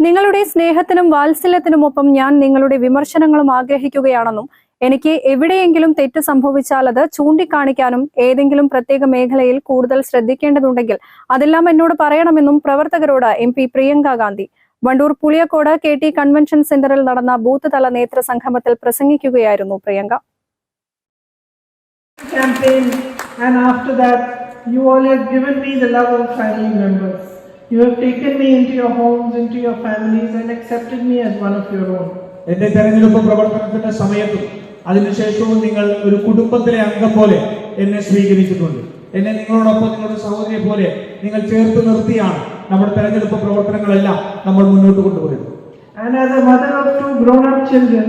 നിങ്ങളുടെ സ്നേഹത്തിനും വാത്സല്യത്തിനുമൊപ്പം ഞാൻ നിങ്ങളുടെ വിമർശനങ്ങളും ആഗ്രഹിക്കുകയാണെന്നും എനിക്ക് എവിടെയെങ്കിലും തെറ്റ് സംഭവിച്ചാൽ അത് ചൂണ്ടിക്കാണിക്കാനും ഏതെങ്കിലും പ്രത്യേക മേഖലയിൽ കൂടുതൽ ശ്രദ്ധിക്കേണ്ടതുണ്ടെങ്കിൽ അതെല്ലാം എന്നോട് പറയണമെന്നും പ്രവർത്തകരോട് M P Priyanka Gandhi Wandoor Puliyakode K T convention സെന്ററിൽ നടന്ന ബൂത്ത് തല നേതൃ സംഗമത്തിൽ പ്രസംഗിക്കുകയായിരുന്നു Priyanka campaign and after that you all have given me the love of family members. You have taken me into your homes, into your families and accepted me as one of your own. എന്റെ തെരഞ്ഞെടുപ്പ് പ്രവർത്തനത്തിന്റെ സമയത്തും അതിനുശേഷവും നിങ്ങൾ ഒരു കുടുംബത്തിലെ അംഗം പോലെ എന്നെ സ്വീകരിച്ചിട്ടുണ്ട് എന്നെ നിങ്ങളോടൊപ്പം നിങ്ങളുടെ സഹോദരിയെ പോലെ നിങ്ങൾ ചേർത്ത് നിർത്തിയാണ് നമ്മുടെ തെരഞ്ഞെടുപ്പ് പ്രവർത്തനങ്ങളെല്ലാം നമ്മൾ മുന്നോട്ട് കൊണ്ടുപോയത് And as a mother of two grown up children,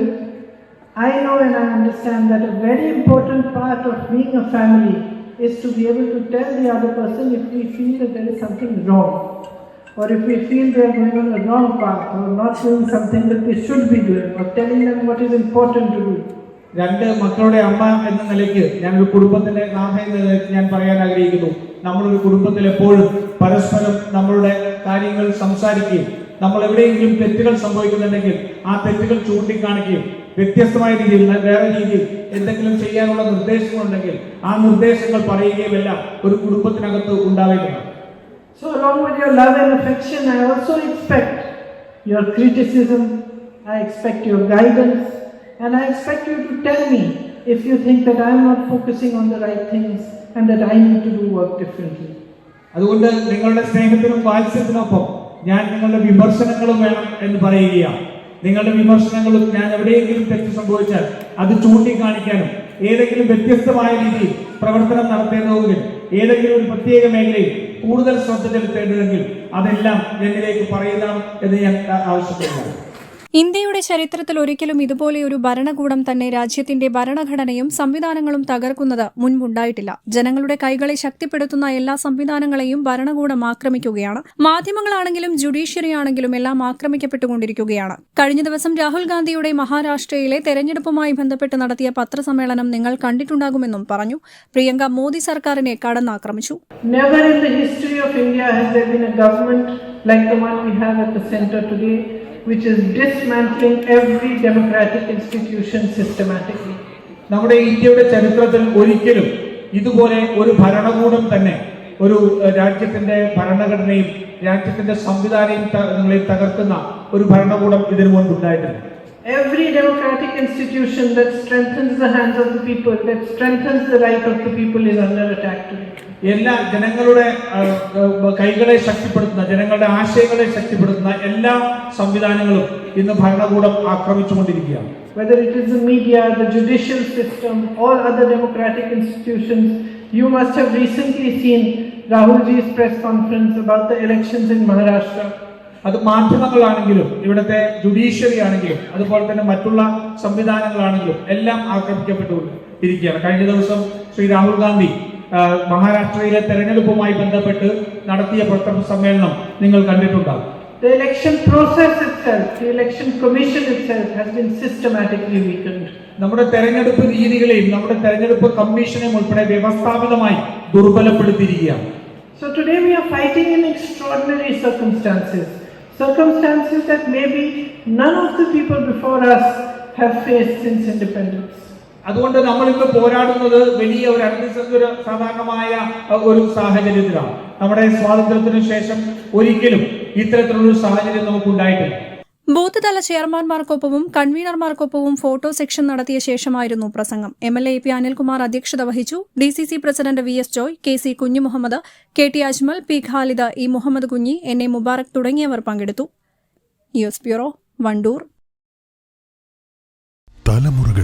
I know and I understand that a very important part of being a family is to be able to tell the other person if we feel that there is something wrong. Or if we feel they are going on a wrong path or not doing something that they should be doing, or telling them what is important to do. രണ്ട് മക്കളുടെ അമ്മ എന്ന നിലയ്ക്ക് ഞാൻ ഒരു കുടുംബത്തിന്റെ നാഥ എന്ന നിലയ്ക്ക് ഞാൻ പറയാൻ ആഗ്രഹിക്കുന്നു നമ്മളൊരു കുടുംബത്തിൽ എപ്പോഴും പരസ്പരം നമ്മളുടെ കാര്യങ്ങൾ സംസാരിക്കുകയും നമ്മൾ എവിടെയെങ്കിലും തെറ്റുകൾ സംഭവിക്കുന്നുണ്ടെങ്കിൽ ആ തെറ്റുകൾ ചൂണ്ടിക്കാണിക്കുകയും വ്യത്യസ്തമായ രീതിയിൽ വേറെ രീതിയിൽ എന്തെങ്കിലും ചെയ്യാനുള്ള നിർദ്ദേശങ്ങളുണ്ടെങ്കിൽ ആ നിർദ്ദേശങ്ങൾ പറയുകയും എല്ലാം ഒരു കുടുംബത്തിനകത്ത് ഉണ്ടാവേണ്ടതാണ് So, along with your love and affection, I also expect your criticism, I expect your guidance, and I expect you to tell me if you think that I am not focusing on the right things and that I need to do work differently. അതുകൊണ്ട് നിങ്ങളുടെ സ്നേഹത്തിനും വാത്സ്യത്തിനൊപ്പം ഞാൻ നിങ്ങളുടെ വിമർശനങ്ങളും വേണം എന്ന് പറയുകയാണ് നിങ്ങളുടെ വിമർശനങ്ങളും ഞാൻ എവിടെയെങ്കിലും തെറ്റ് സംഭവിച്ചാൽ അത് ചൂണ്ടിക്കാണിക്കാനും ഏതെങ്കിലും വ്യത്യസ്തമായ രീതിയിൽ പ്രവർത്തനം നടത്തേണ്ടതെങ്കിൽ ഏതെങ്കിലും ഒരു പ്രത്യേക മേഖലയിൽ കൂടുതൽ ശ്രദ്ധ ചെലുത്തേണ്ടതെങ്കിൽ അതെല്ലാം എന്നിലേക്ക് പറയുന്നതാണ് എന്ന് ഞാൻ ആവശ്യപ്പെടുന്നു. ഇന്ത്യയുടെ ചരിത്രത്തിൽ ഒരിക്കലും ഇതുപോലെ ഒരു ഭരണകൂടം തന്നെ രാജ്യത്തിന്റെ ഭരണഘടനയും സംവിധാനങ്ങളും തകർക്കുന്നത് മുൻപുണ്ടായിട്ടില്ല. ജനങ്ങളുടെ കൈകളെ ശക്തിപ്പെടുത്തുന്ന എല്ലാ സംവിധാനങ്ങളെയും ഭരണകൂടം ആക്രമിക്കുകയാണ്. മാധ്യമങ്ങളാണെങ്കിലും ജുഡീഷ്യറി ആണെങ്കിലും എല്ലാം ആക്രമിക്കപ്പെട്ടുകൊണ്ടിരിക്കുകയാണ്. കഴിഞ്ഞ ദിവസം രാഹുൽ ഗാന്ധിയുടെ മഹാരാഷ്ട്രയിലെ തെരഞ്ഞെടുപ്പുമായി ബന്ധപ്പെട്ട് നടത്തിയ പത്രസമ്മേളനം നിങ്ങൾ കണ്ടിട്ടുണ്ടാകുമെന്നും പറഞ്ഞു. പ്രിയങ്ക മോദി സർക്കാരിനെ കടന്നാക്രമിച്ചു. Never in the history of India has there been a government like the one we have at the center today, which is dismantling every democratic institution systematically. നമ്മുടെ ഇന്ത്യയുടെ ചരിത്രത്തിൽ ഒരിക്കലും ഇതുപോലെ ഒരു ഭരണകൂടം തന്നെ ഒരു രാജ്യത്തിന്റെ ഭരണഘടനയും രാജ്യത്തിന്റെ സംവിധാനയും തകർക്കുന്ന ഒരു ഭരണകൂടം ഇതിനു മുൻപ് ഉണ്ടായിട്ടില്ല Every democratic institution that strengthens the hands of the people, that strengthens the right of the people, is under attack today. എല്ലാ ജനങ്ങളുടെ കൈകളെ ശക്തിപ്പെടുത്തുന്ന ജനങ്ങളുടെ ആശയങ്ങളെ ശക്തിപ്പെടുത്തുന്ന എല്ലാ സംവിധാനങ്ങളും ഇന്ന് ഭരണകൂടം ആക്രമിച്ചുകൊണ്ടിരിക്കുകയാണ് Whether it is the media, the judicial system, or other democratic institutions, you must have recently seen Rahulji's press conference about the elections in Maharashtra. അത് മാധ്യമങ്ങളാണെങ്കിലും ഇവിടുത്തെ ജുഡീഷ്യറി ആണെങ്കിലും അതുപോലെ തന്നെ മറ്റുള്ള സംവിധാനങ്ങളാണെങ്കിലും എല്ലാം ആക്രമിക്കപ്പെട്ടു ഇരിക്കുകയാണ് കഴിഞ്ഞ ദിവസം ശ്രീ രാഹുൽ ഗാന്ധി മഹാരാഷ്ട്രയിലെ തെരഞ്ഞെടുപ്പുമായി ബന്ധപ്പെട്ട് നടത്തിയ പത്ര സമ്മേളനം നിങ്ങൾ കണ്ടിട്ടുണ്ടാകും The election process itself, the election commission itself, has been systematically weakened. നമ്മുടെ തെരഞ്ഞെടുപ്പ് രീതികളെയും നമ്മുടെ തെരഞ്ഞെടുപ്പ് കമ്മീഷനെയും ഉൾപ്പെടെ വ്യവസ്ഥാപിതമായി ദുർബലപ്പെടുത്തിയിരിക്കുകയാണ് So today we are fighting in extraordinary circumstances, circumstances that maybe none of the people before us have faced since independence. അതുകൊണ്ട് നമ്മൾ ഇന്ന് പോരാടുന്നത് വലിയ ഒരു അന്തസ്സ സാധാരണമായ ഒരു സാഹചര്യത്തിലാണ്. നമ്മുടെ സ്വാതന്ത്ര്യത്തിന് ശേഷം ഒരിക്കലും ഇത്തരത്തിലുള്ള സാഹചര്യം നമുക്ക് ഉണ്ടായിട്ടില്ല. ബൂത്ത് തല ചെയർമാൻമാർക്കൊപ്പവും കൺവീനർമാർക്കൊപ്പവും ഫോട്ടോ സെക്ഷൻ നടത്തിയ ശേഷമായിരുന്നു പ്രസംഗം. M L A P Anilkumar അധ്യക്ഷത വഹിച്ചു. D C C president V S Joy K C Kunhimuhammad K T Ajmal P Khalid E Muhammad Kunhi N A Mubarak തുടങ്ങിയവർ പങ്കെടുത്തു. News bureau Wandoor.